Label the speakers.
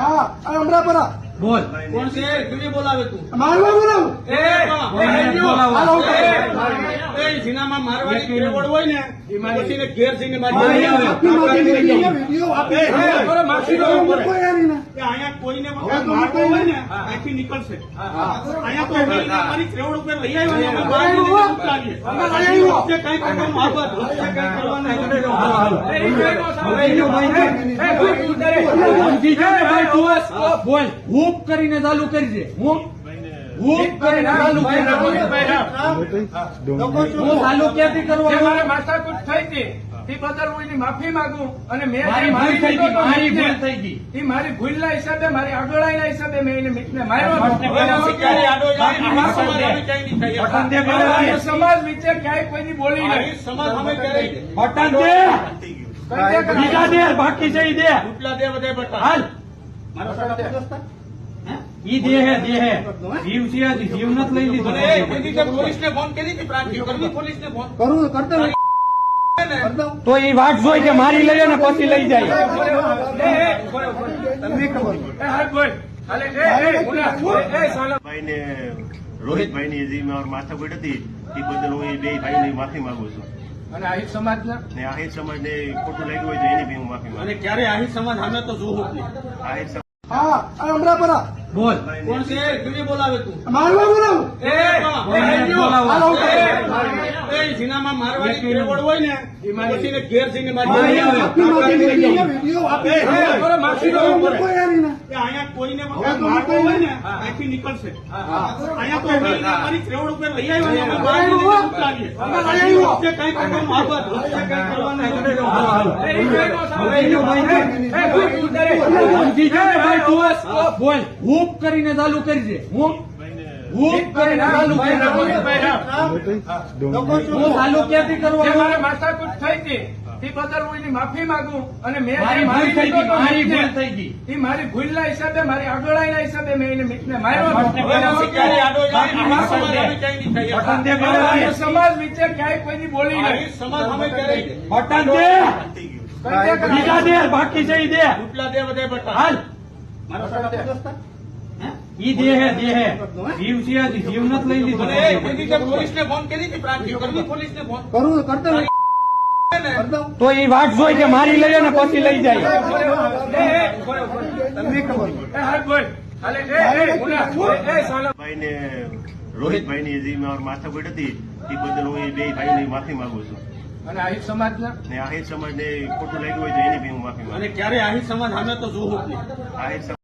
Speaker 1: હા અમરા પરા
Speaker 2: બોલ
Speaker 3: કોણ છે કેવી બોલાવે તું
Speaker 1: મારવા બોલાવું
Speaker 3: એ, જીનામાં મારવાની કેવડ હોય ને પછી ઘેર જઈને અહીંયા કોઈને
Speaker 1: હવે
Speaker 3: વગર
Speaker 1: તો
Speaker 3: મારવો
Speaker 1: મૂકો
Speaker 3: હોય ને. અહીંથી નીકળશે
Speaker 1: હા.
Speaker 3: અહીંયા તો મારી ત્રેવડ ઉપર લઈ આવ્યા કાંઈ કરવાનું વચ્ચે કાંઈ કરવાનું
Speaker 2: ને, ભાઈ તું બોલ હૂપ કરીને ચાલુ કરી
Speaker 1: લોકો શું
Speaker 2: હું. ચાલુ ક્યાંથી
Speaker 4: જે મારે માથાકૂટ થઈ હતી તે બદલ હું એની માફી માંગુ. અને મેં
Speaker 2: મારી ભૂલ થઈ ગઈ મારી ભૂલ થઈ ગઈ.
Speaker 4: એ મારી ભૂલના હિસાબે મારી આગળના હિસાબે મેં એને મિતને માર્યો
Speaker 2: દે.
Speaker 4: સમાજ વિશે ક્યાંય કોઈની બોલી નહીં
Speaker 2: બીજા દેર બાકી છે ઈ દે
Speaker 3: ઉપલા દે બધે બટા.
Speaker 2: હાલ
Speaker 3: મારો સાહેબ.
Speaker 2: ઈ દે હે જીવ છે જીવ નથી લઈ લીધો
Speaker 3: અને એ કોઈ ફોન કરી હતી પ્રાંતિયો. કરવી ફોન.
Speaker 1: કરું કરતા રહો.
Speaker 3: ને.
Speaker 1: કરતા
Speaker 2: તો ઈ વાટ જોઈ કે મારી લઈએ ને પછી લઈ જાય
Speaker 1: રોહિતભાઈ ની
Speaker 4: એ, એ, એ, એ, એ.
Speaker 5: ભાઈ ને જે મારી માથાકૂટ હતી એ બદલ હું એ બે ભાઈની માફી માંગુ છું
Speaker 4: અને આહિર સમાજના?
Speaker 5: ને આહિર સમાજને ખોટું લાગ્યું હોય તો એની બી હું માફી માંગુ.
Speaker 3: અને ક્યારે આહી સમાજ સામે તો જોવું જ નહીં.
Speaker 5: આહિર સમાજ
Speaker 1: હા અમરાપરા
Speaker 2: બોલ.
Speaker 3: કોણ છે? કેવી બોલાવે તું?
Speaker 1: મારવા બોલાવું?
Speaker 3: એ, હેન્ડ્યુ. એ, જીનામાં મારવાની હોય ને પછી ઘેર જઈને મારી
Speaker 1: વીડિયો આપી
Speaker 3: કોઈને. અહીંથી નીકળશે. અહીંયા તો અમે મારી ત્રેવડ ઉપર લઈ આવ્યા કાંઈ
Speaker 2: તું બોલ. હૂપ કરીને ચાલુ કરી દે. હૂપ હું ચાલુ ક્યાંથી
Speaker 4: મારે માથાકૂટ થઈ હતી તે બદલ હું. એની માફી માંગુ અને મેં
Speaker 2: મારી ભૂલ થઈ ગઈ
Speaker 4: એ મારી ભૂલના હિસાબે મારી આગળના હિસાબે મેં એને મિતને માર્યો
Speaker 3: સમાજ
Speaker 4: વિશે ક્યાંય કોઈની બોલી નહીં
Speaker 3: સમાજ સામે ક્યારેય
Speaker 2: બાકી છે. હાલ.
Speaker 3: મારો.
Speaker 2: ઈ દે હે દે હે જીવ છે જીવ નથી લઈ લીધો
Speaker 3: પોલીસને ફોન કરી હતી પ્રાંતિયો. કરવી પોલીસને ફોન.
Speaker 1: કરું કરતા.
Speaker 3: ને.
Speaker 2: તો એ વાત જોઈ કે મારી લઈએ ને પછી લઈ જાય
Speaker 4: એ, એ, બોલો, બોલો.
Speaker 1: તમને ખબર
Speaker 4: એ, હાથ બોલ. હાલે, એ, એ, મુના, એ, એ, સાલો.
Speaker 5: ભાઈ ને જે માથાકૂટ હતી એ બદલ હું એ બે ભાઈની માફી માંગુ છું
Speaker 4: અને આહિર સમાજ
Speaker 5: ને આહિર સમાજને ખોટું લાગ્યું હોય તો એની બી હું માફી માંગુ
Speaker 3: અને ક્યારે આહી સમાજ અમે તો જોવું જ
Speaker 5: આહિર સમાજ